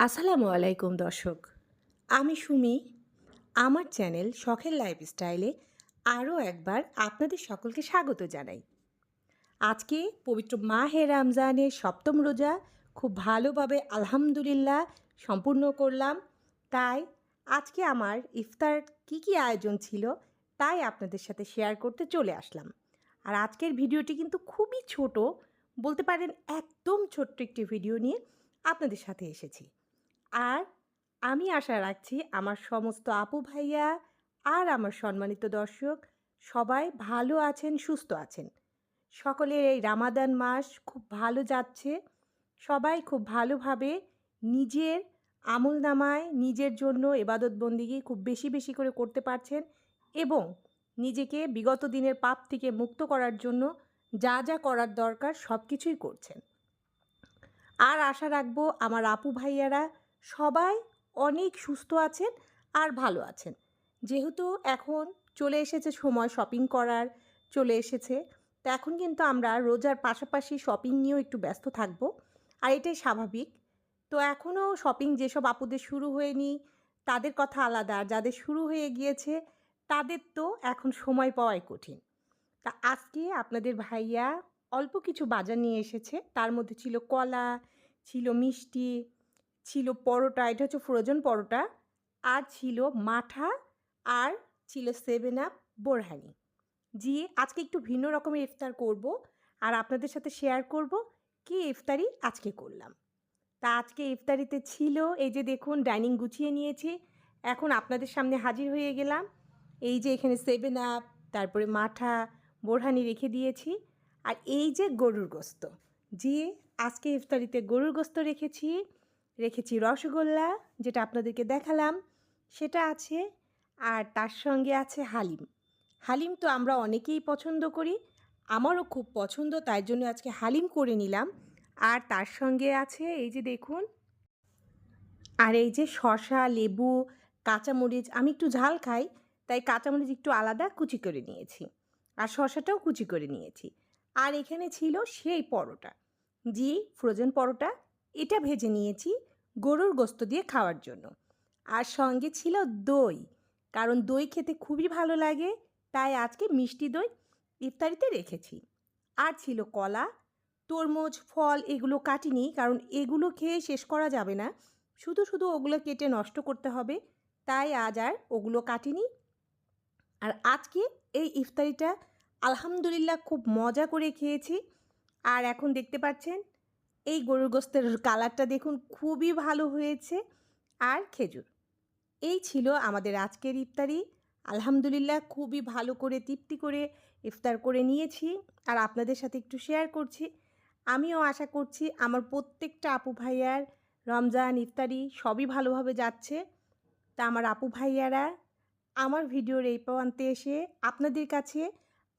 আসসালামু আলাইকুম দর্শক। আমি সুমি। আমার চ্যানেল শখের লাইফস্টাইলে আরও একবার আপনাদের সকলকে স্বাগত জানাই। আজকে পবিত্র মাহে রমজানের সপ্তম রোজা খুব ভালোভাবে আলহামদুলিল্লাহ সম্পূর্ণ করলাম। তাই আজকে আমার ইফতার কি কি আয়োজন ছিল তাই আপনাদের সাথে শেয়ার করতে চলে আসলাম। আর আজকের ভিডিওটি কিন্তু খুবই ছোট, বলতে পারেন একদম ছোট্ট একটি ভিডিও নিয়ে আপনাদের সাথে এসেছি। আর আমি আশা রাখছি আমার সমস্ত আপু ভাইয়া আর আমার সম্মানিত দর্শক সবাই ভালো আছেন, সুস্থ আছেন। সকলের এই রামাদান মাস খুব ভালো যাচ্ছে। সবাই খুব ভালোভাবে নিজের আমল নামায় নিজের জন্য এবাদত বন্দিগি খুব বেশি বেশি করে করতে পারছেন এবং নিজেকে বিগত দিনের পাপ থেকে মুক্ত করার জন্য যা যা করার দরকার সব কিছুই করছেন। আর আশা রাখব আমার আপু ভাইয়ারা সবাই অনেক সুস্থ আছেন আর ভালো আছেন। যেহেতু এখন চলে এসেছে সময় শপিং করার, চলে এসেছে, তো এখন কিন্তু আমরা রোজার পাশাপাশি শপিং নিয়েও একটু ব্যস্ত থাকব, আর এটাই স্বাভাবিক। তো এখনও শপিং যেসব আপুদের শুরু হয়নি, তাদের কথা আলাদা যাদের শুরু হয়ে গিয়েছে, তাদের তো এখন সময় পাওয়াই কঠিন। তা আজকে আপনাদের ভাইয়া অল্প কিছু বাজার নিয়ে এসেছে, তার মধ্যে ছিল কলা, ছিল মিষ্টি ছিল পরোটা, এটা হচ্ছে ফ্রোজেন পরোটা, আর ছিল মাঠা, আর ছিল সেভেন আপ বোরহানি। জি আজকে একটু ভিন্ন রকমের ইফতার করব আর আপনাদের সাথে শেয়ার করব কি ইফতারি আজকে করলাম। তা আজকে ইফতারিতে ছিল, এই যে দেখুন ডাইনিং গুছিয়ে নিয়েছি, এখন আপনাদের সামনে হাজির হয়ে গেলাম। এই যে এখানে সেভেন আপ তারপরে মাঠা, বোরহানি রেখে দিয়েছি, আর এই যে গরুর গোস্ত। জি আজকে ইফতারিতে গরুর গোস্ত রেখেছি রেখেছি রসগোল্লা, যেটা আপনাদেরকে দেখালাম, সেটা আছে, আর তার সঙ্গে আছে হালিম। হালিম তো আমরা অনেকেই পছন্দ করি, আমারও খুব পছন্দ, তাই জন্য আজকে হালিম করে নিলাম। আর তার সঙ্গে আছে, এই যে দেখুন, আর এই যে শশা লেবু, কাঁচামরিচ, আমি একটু ঝাল খাই, তাই কাঁচামরিচ একটু আলাদা কুচি করে নিয়েছি। আর শশাটাও কুচি করে নিয়েছি। আর এখানে ছিল সেই পরোটা, জি ফ্রোজেন পরোটা এটা ভেজে নিয়েছি গরুর গোস্ত দিয়ে খাওয়ার জন্য। আর সঙ্গে ছিল দই, কারণ দই খেতে খুবই ভালো লাগে, তাই আজকে মিষ্টি দই ইফতারিতে রেখেছি। আর ছিল কলা, তরমুজ, ফল এগুলো কাটিনি, কারণ এগুলো খেয়ে শেষ করা যাবে না। শুধু শুধু ওগুলো কেটে নষ্ট করতে হবে, তাই আজ আর ওগুলো কাটিনি। আর আজকে এই ইফতারিটা আলহামদুলিল্লাহ খুব মজা করে খেয়েছি। আর এখন দেখতে পাচ্ছেন এই গরুর গোস্তের কালারটা দেখুন, খুবই ভালো হয়েছে। আর খেজুর, এই ছিল আমাদের আজকের ইফতারি। আলহামদুলিল্লাহ খুবই ভালো করে, তৃপ্তি করে ইফতার করে নিয়েছি আর আপনাদের সাথে একটু শেয়ার করছি। আমিও আশা করছি আমার প্রত্যেকটা আপু ভাইয়ার রমজান ইফতারি সবই ভালোভাবে যাচ্ছে। তা আমার আপু ভাইয়ারা, আমার ভিডিওর এই প্রান্তে এসে আপনাদের কাছে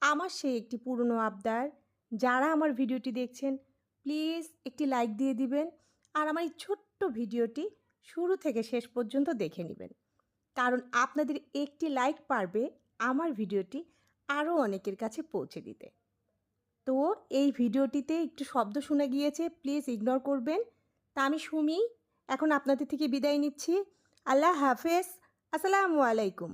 আমার সেই একটি পুরনো আবদার। যারা আমার ভিডিওটি দেখছেন প্লিজ একটি লাইক দিয়ে দিবেন আর আমার এই ছোট্ট ভিডিওটি শুরু থেকে শেষ পর্যন্ত দেখে নেবেন। কারণ আপনাদের একটি লাইক পারবে আমার ভিডিওটি আরও অনেকের কাছে পৌঁছে দিতে। তো এই ভিডিওটিতে একটু শব্দ শোনা গিয়েছে, প্লিজ ইগনোর করবেন। তা আমি সুমি, এখন আপনাদের থেকে বিদায় নিচ্ছি। আল্লাহ হাফেজ। আসসালামু আলাইকুম।